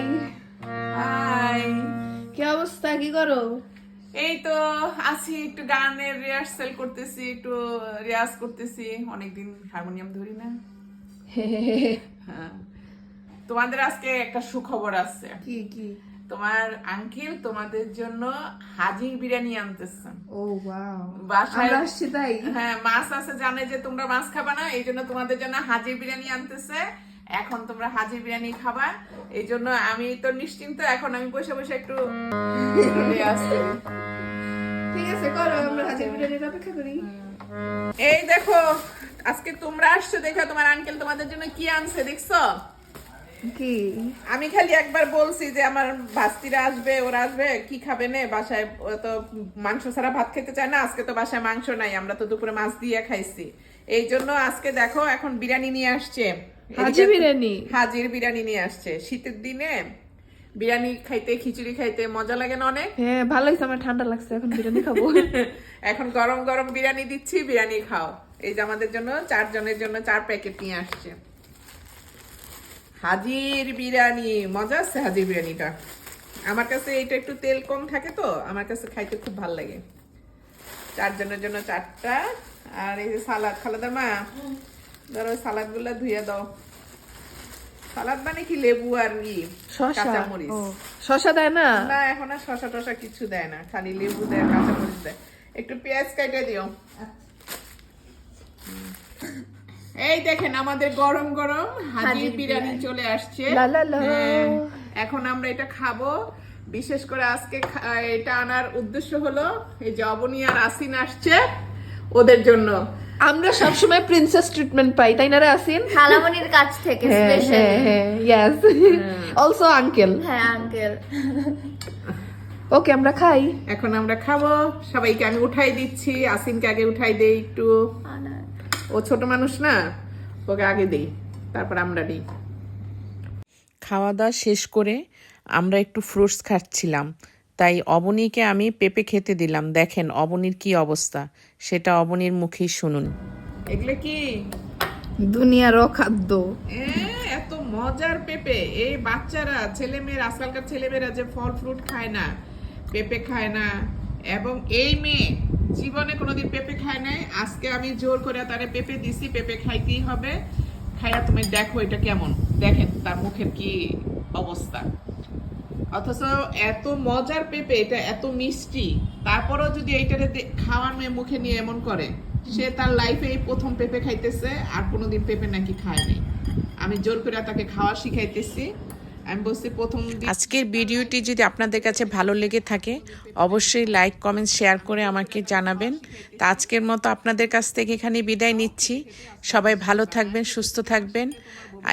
High. High. কি অবস্থা? কি করো? এই তো আছি একটু গানের রিহার্সাল করতেছি একটু রিয়াজ করতেছি। অনেকদিন হারমোনিয়াম ধরি না। হ্যাঁ। তোমাদের আজকে একটা সুখবর আছে। কি কি? তোমার আঙ্কেল তোমাদের জন্য হাজির বিরিয়ানি আনতেছেন ও ওয়াও। বাসায় আসছি তাই? হ্যাঁ মাছ আছে জানে যে তোমরা মাছ খাবা না এই জন্য তোমাদের জন্য হাজির বিরিয়ানি আনতেছে। এখন তোমরা হাজির বিরিয়ানি খাবা। এই জন্য আমি তো নিশ্চিন্ত এখন আমি বসে বসে একটু ঠিক আছে করো আমরা হাজির বিরিয়ানির অপেক্ষা করি। এই দেখো আজকে তোমরা আসছো দেখো তোমার আঙ্কেল তোমাদের জন্য কি আনছে দেখছ? কি? আমি খালি একবার বলছি যে আমার ভাস্তিরা আসবে ওরা আসবে কি খাবে নে? বাসায় ও তো মাংস ছাড়া ভাত খেতে চায় না আজকে তো বাসায় মাংস নাই আমরা তো দুপুরে মাছ দিয়ে খাইছি। এই জন্য আজকে দেখো এখন বিরিয়ানি নিয়ে আসছে। হাজি বিরিয়ানি? হাজির বিরিয়ানি নিয়ে আসছে। শীতের দিনে বিরিয়ানি খাইতে খিচুড়ি খাইতে মজা লাগে না অনেক? হ্যাঁ ভালো হয়েছে আমার ঠান্ডা লাগছে এখন বিরিয়ানি খাব। এখন গরম গরম বিরিয়ানি দিচ্ছি বিরিয়ানি খাও। এই যে আমাদের জন্য চারজনের জন্য চার প্যাকেট নিয়ে আসছে। হাজির বিরিয়ানি মজা আছে হাজির বিরিয়ানিটা। আমার কাছে এটা একটু তেল কম থাকে তো আমার কাছে খাইতে খুব ভালো লাগে। চারজনের জন্য চারটা আর এই যে সালাদ খালাদা মা? ধরো সালাদগুলা ধুয়ে দাও। সালাদ মানে কি? লেবু আর ই কাঁচামরিচ। শশা দেয় না? না এখন আর শশা টশা কিছু দেয় না খালি লেবু দেয় কাঁচামরিচ দেয়। একটু পেঁয়াজ কেটে দিও। এই দেখেন আমাদের গরম গরম হাজির বিরিয়ানি চলে আসছে। লা লা লা। হ্যাঁ, এখন আমরা এটা খাব। বিশেষ করে আজকে এটা আনার উদ্দেশ্য হলো এই যে অবনী আর আসিন আসছে। ওদের জন্য। আমরা সবসময় প্রিন্সেস ট্রিটমেন্ট পাই তাই না রে আসিন? খালামনির কাছ থেকে হ্যাঁ স্পেশাল হ্যাঁ হ্যাঁ। ইয়েস অলসো আঙ্কেল হ্যাঁ আঙ্কেল ওকে আমরা খাই। এখন আমরা খাব। সবাইকে আমি উঠাই দিচ্ছি। আসিনকে আগে উঠাই দেই একটু। ও ছোট মানুষ না ওকে আগে দেই। তারপর আমরা দিই খাওয়া দাওয়া শেষ করে আমরা একটু ফ্রুটস খাচ্ছিলাম। তাই অবনীকে আমি পেঁপে খেতে দিলাম। দেখেন অবনীর কি অবস্থা। সেটা অবনীর মুখেই শুনুন। এগুলো কি? দুনিয়ার অখাদ্য। এ, এত মজার পেঁপে। এই বাচ্চারা ছেলেমেয়েরা আজকালকার ছেলেমেয়েরা যে ফল ফ্রুট খায় না পেঁপে খায় না। এবং এই মেয়ে জীবনে কোনোদিন পেঁপে খায় নাই। আজকে আমি জোর করে তারে পেঁপে দিছি পেঁপে খাইতেই হবে। খাইয়া তুমি দেখো এটা কেমন। দেখেন তার মুখের কি অবস্থা। অথচ এত মজার পেঁপে, এটা এত মিষ্টি। তারপরেও যদি এইটারে খাওয়ার মেয়ে মুখে নিয়ে এমন করে, সে তার লাইফে এই প্রথম পেঁপে খাইতেছে আর কোনোদিন পেঁপে নাকি খায় নাই। আমি জোর করে তাকে খাওয়া শিখাইতেছি। আমি বলছি, প্রথম আজকের ভিডিওটি যদি আপনাদের কাছে ভালো লেগে থাকে, অবশ্যই লাইক কমেন্ট শেয়ার করে আমাকে জানাবেন। তা আজকের মতো আপনাদের কাছ থেকে এখানে বিদায় নিচ্ছি। সবাই ভালো থাকবেন, সুস্থ থাকবেন।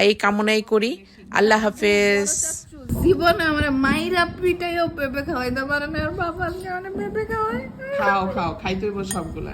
এই কামনাই করি। আল্লাহ হাফেজ। জীবনে আমার মাইরা পিটাইও পেঁপে খাওয়াইতে পারে না আর বাবার কারণে পেঁপে খাওয়াই। খাও খাও, খাইতে সবগুলা।